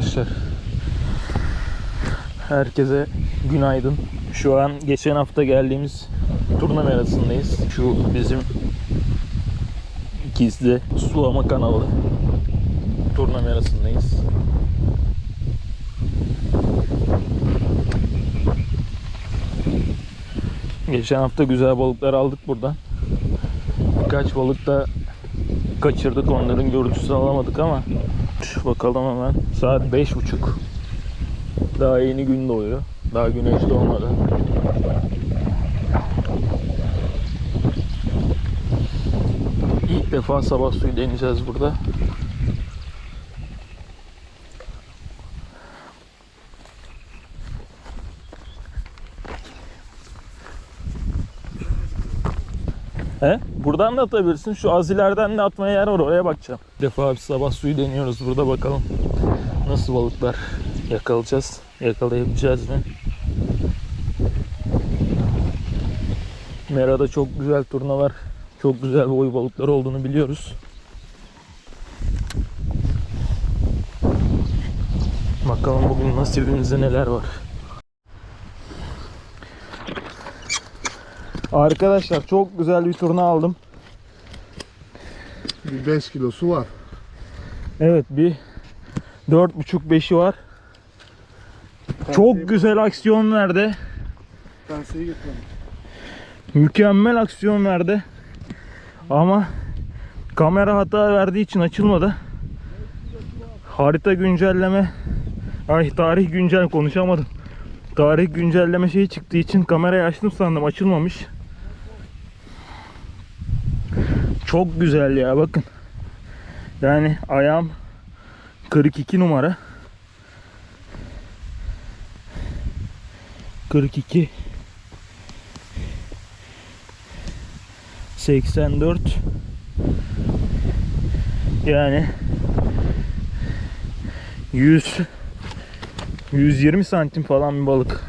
Arkadaşlar herkese günaydın. Şu an geçen hafta geldiğimiz turna merasındayız. Şu bizim gizli sulama kanalı turna merasındayız. Geçen hafta güzel balıklar aldık buradan. Birkaç balık da kaçırdık onların görüntüsünü alamadık ama bakalım hemen. Saat beş buçuk. Daha yeni gün doğuyor. Daha güneş doğmadı. İlk defa sabah suyu deneyeceğiz burada He? Buradan da atabilirsin. Şu az ileriden de atmaya yer var. Oraya bakacağım. Bir defa bir sabah suyu deniyoruz. Burada bakalım. Nasıl balıklar yakalayacağız. Yakalayabileceğiz mi? Mera'da çok güzel turnalar, çok güzel boy balıklar olduğunu biliyoruz. Bakalım bugün nasibimizde neler var. Arkadaşlar çok güzel bir turna aldım. Bir 5 kilosu var. Evet bir 4.5-5'i var. Çok güzel aksiyon verdi. Penseyi getirdim. Mükemmel aksiyon verdi. Ama kamera hata verdiği için açılmadı. Harita güncelleme Ay tarih güncel konuşamadım. Tarih güncelleme şeyi çıktığı için kamerayı açtım sandım açılmamış. Çok güzel ya bakın. Yani ayağım 42 numara. 42 84 yani 100 120 santim falan bir balık.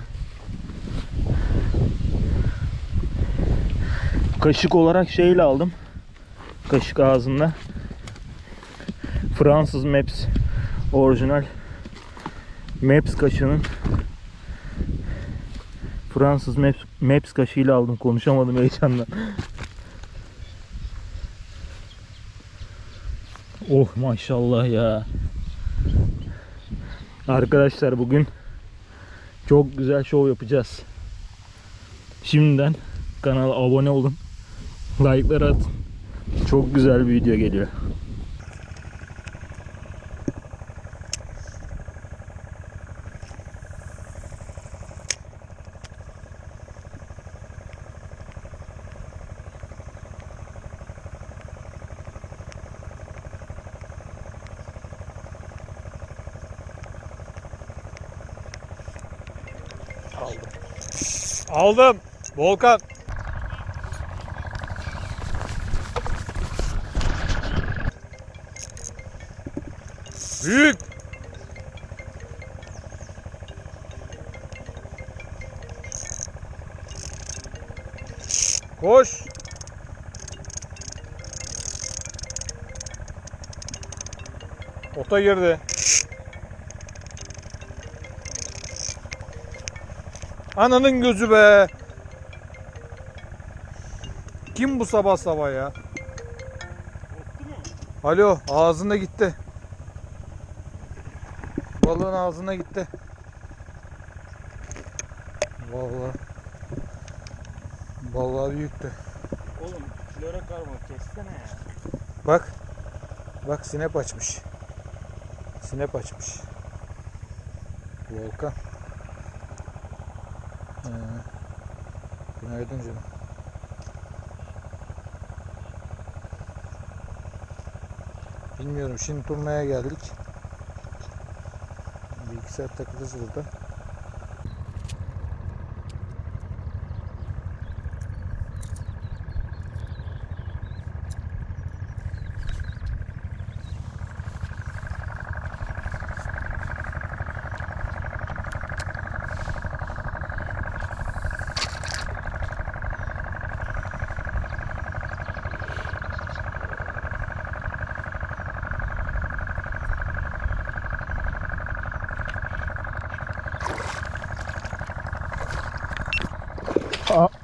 Kaşık olarak şeyle aldım. Kaşık ağzında. Fransız Maps orijinal Maps kaşığının Fransız Maps, Maps kaşığıyla aldım. Konuşamadım heyecandan. Oh maşallah ya. Arkadaşlar bugün çok güzel şov yapacağız. Şimdiden kanala abone olun. Like'lar atın. Çok güzel bir video geliyor. Aldım. Volkan. Büyük. Koş. Ota girdi. Ananın gözü be. Kim bu sabah sabah ya? Alo ağzında gitti. Balığın ağzına gitti. Vallahi. Vallahi büyüktü. Oğlum florokarma kessene ya. Bak. Bak sinep açmış. Sinep açmış. Volkan. Ee, günaydın canım. Bilmiyorum şimdi turnaya geldik. Bir iki saat takılırız burada. Oh.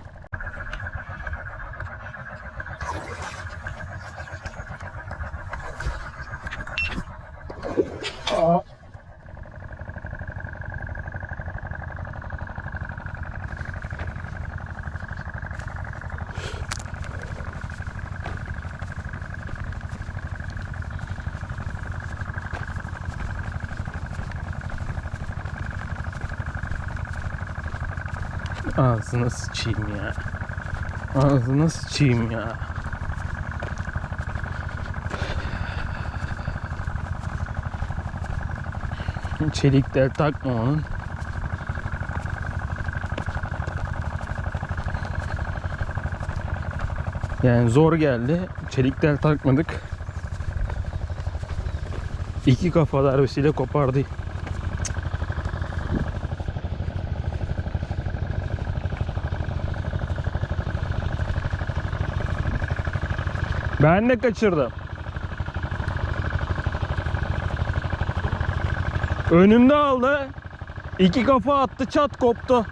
Ağzına sıçayım ya. Ağzına sıçayım ya. Çelik del takma. Yani zor geldi. Çelik del takmadık. İki kafa darbesiyle kopardı. Ben de kaçırdım. Önümde aldı. İki kafa attı çat koptu.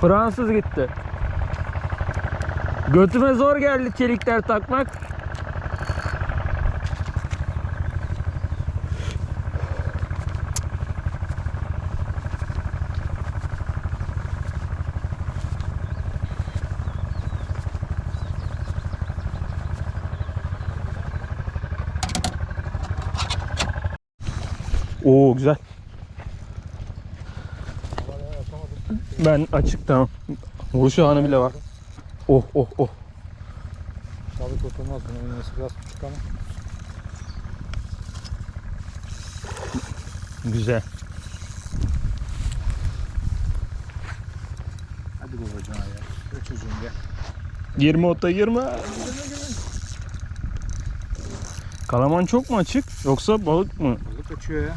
Fransız gitti. Götüme zor geldi çelikler takmak. Oo güzel. Ben açık tamam. Vuruş anı bile var. Oh oh oh. Balık oturmaz bunun iğnesi biraz küçük ama. Güzel. Hadi babacığım ya. Ve çocuğum gel. Girme ota girme. Kalaman çok mu açık yoksa balık mı? Balık açıyor ya.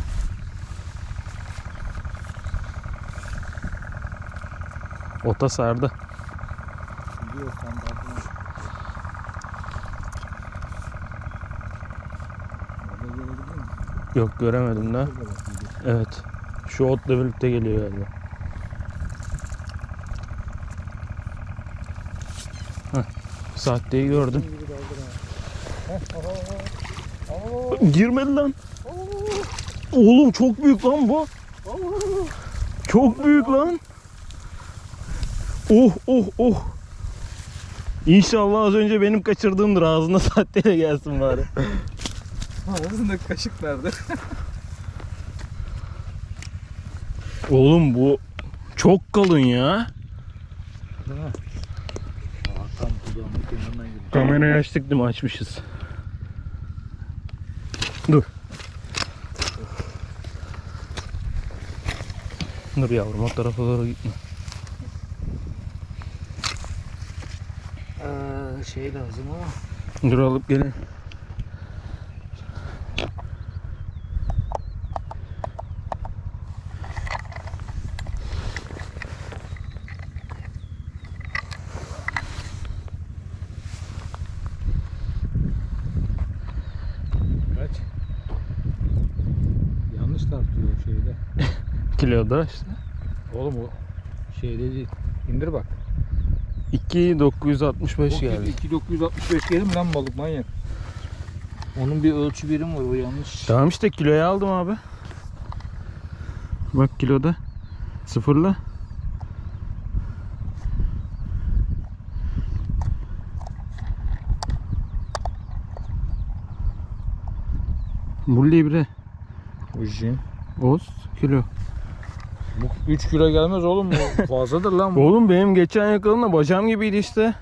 Ota sardı. Yok göremedim daha. Evet. Şu otla birlikte geliyor galiba. Heh. Sahteyi gördüm. Girmedi lan. Oğlum çok büyük lan bu. Çok büyük lan. Oh oh oh. İnşallah az önce benim kaçırdığımdır ağzına sahteyle gelsin bari. Ağzında kaşık nerede? Oğlum bu çok kalın ya. Kamerayı açtık değil mi? Açmışız. Dur. Dur yavrum o tarafa doğru gitme. Şey lazım ama. Dur alıp gelin. Kaç? Yanlış tartıyor şeyde. Kiloda işte. Oğlum o şeyde değil. İndir bak. 2965 geldi. 2965 gelir mi lan balık manyak? Onun bir ölçü birimi var o yanlış. Tamam işte kiloya aldım abi. Bak kiloda. Sıfırla. Bu libre. Ujin. Oz kilo. Bu 3 kilo gelmez oğlum bu. Fazladır lan bu. Oğlum benim geçen yakaladığımda bacağım gibiydi işte.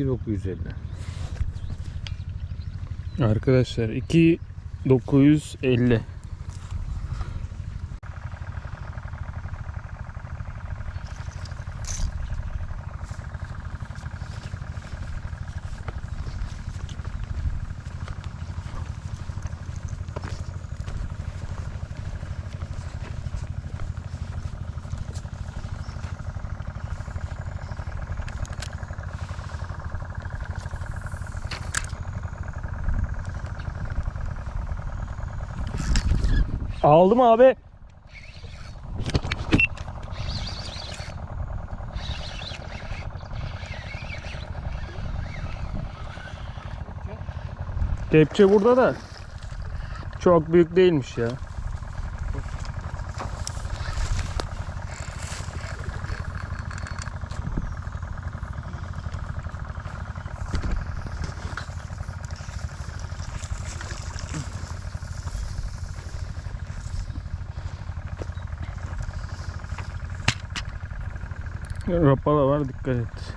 2.950. Arkadaşlar 2.950. Aldım abi. Kepçe burada da çok büyük değilmiş ya. Rapala var dikkat et.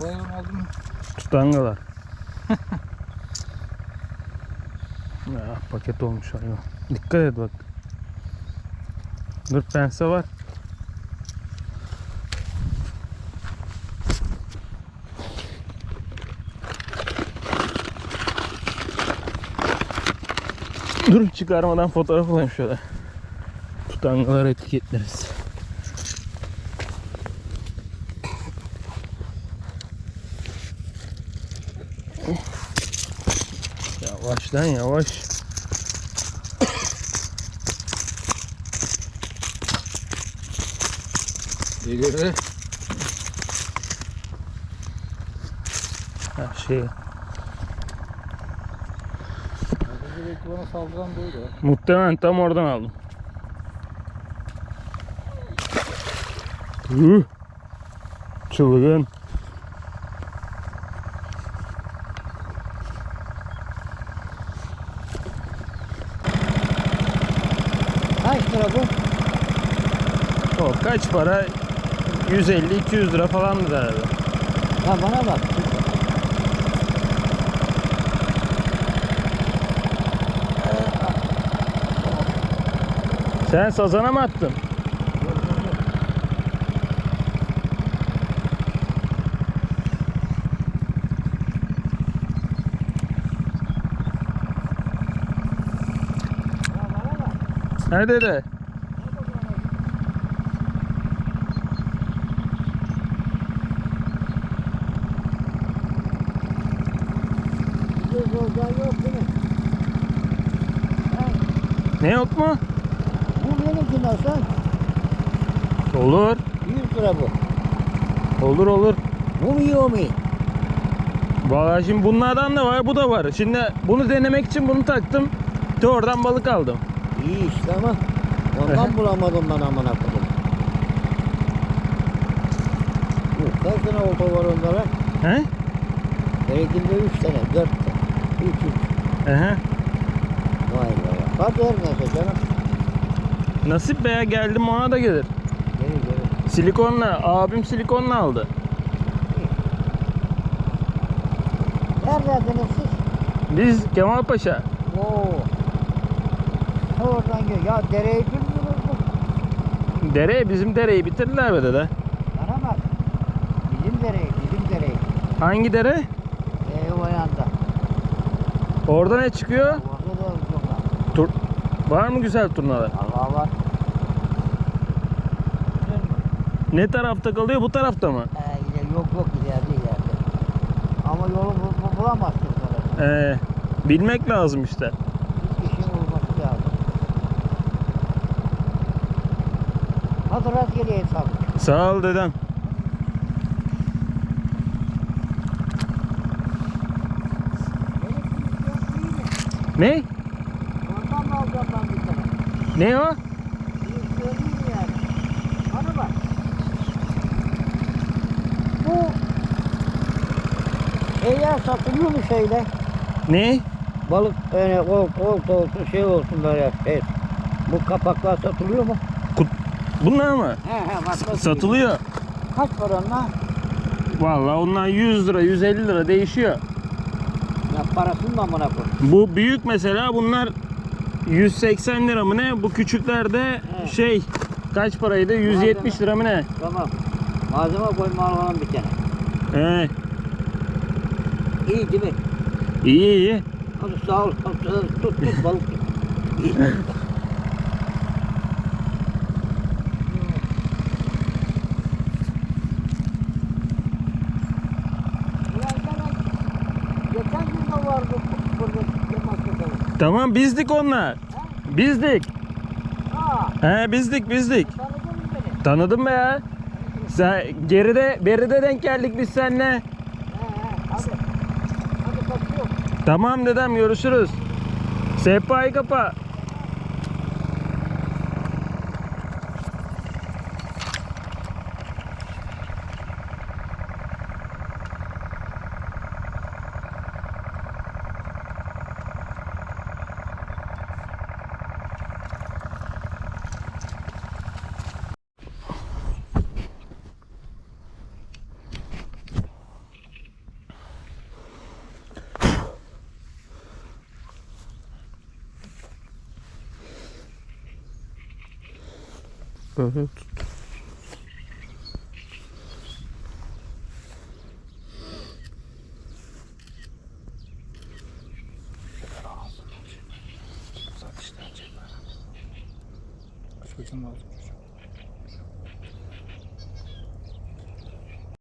Bayağı aldın mı? Tutangalar. ya paket olmuş hayvan. Dikkat et bak. Dur pense var. Dur çıkarmadan fotoğraf alayım şöyle. Tutangalar etiketleriz. Yavaş lan yavaş. İleri. Her şey. Herkese belki bana saldıran böyle. Muhtemelen tam oradan aldım. Hı. Çılgın. Kaç lira bu? O kaç para? 150-200 lira falandır herhalde. Ha bana bak. Sen sazana mı attın? Hadi de. Yok değil mi? Ne yok mu? bu benimkin olsa Olur. 100 lira bu. Olur olur. Bu mu o mu? Vallahi şimdi bunlardan da var, bu da var. Şimdi bunu denemek için bunu taktım. De oradan balık aldım. İyi işte ama ondan bulamadım ben amına koydum. Bu Kaç tane olta var onlara? He? Benimkinde 3 tane, 4 tane. 3 3. Ehe. Vay. Hadi her neyse canım. Nasip be ya geldim ona da gelir. Geri geri. Silikonla, abim silikonla aldı. Neredesiniz siz? Biz Kemal Paşa. Oo. Oradan gel. Ya dereyi bilmiyoruz mu? Dere, bizim dereyi bitirdiler be dede. Bana bak. Bizim dereyi, bizim dereyi. Hangi dere? Orada ne çıkıyor? Tur var mı güzel turnalar? Allah var. Ne tarafta kalıyor? Bu tarafta mı? Ee, ileri- yok yok ileride ileride. Ama yolu bu, bu, bulamazsın. Ee, bilmek lazım işte. Hiç işin olması lazım. Hadi rastgele hesap. Sağ ol dedem. Ne? Ondan mı alacağım ben bir tane? Ne o? Bunu söyleyeyim yani? Hadi bak. Bu eğer satılıyor mu şeyle? Ne? Balık yani ol, olta olsun şey olsun böyle şey. Bu kapaklar satılıyor mu? Bunlar mı? He he bak. Satılıyor. Kaç para onlar? Vallahi onlar 100 lira, 150 lira değişiyor. Parasını da amına koy. Bu büyük mesela bunlar 180 lira mı ne? Bu küçükler de Evet. şey kaç paraydı? 170 lira mı ne? Tamam. Malzeme koyma alalım bir tane. Ee, İyi değil mi? iyi iyi. Hadi sağ ol. Tut tut balık tut. İyi. Geçen gün de vardı burada Yamaç'ta balık. Tamam bizdik onlar. Bizdik. He bizdik bizdik. tanıdın mı ya? Sen geride beride denk geldik biz seninle. He he, hadi. Hadi. Tamam dedem görüşürüz. Sehpayı kapa. Evet.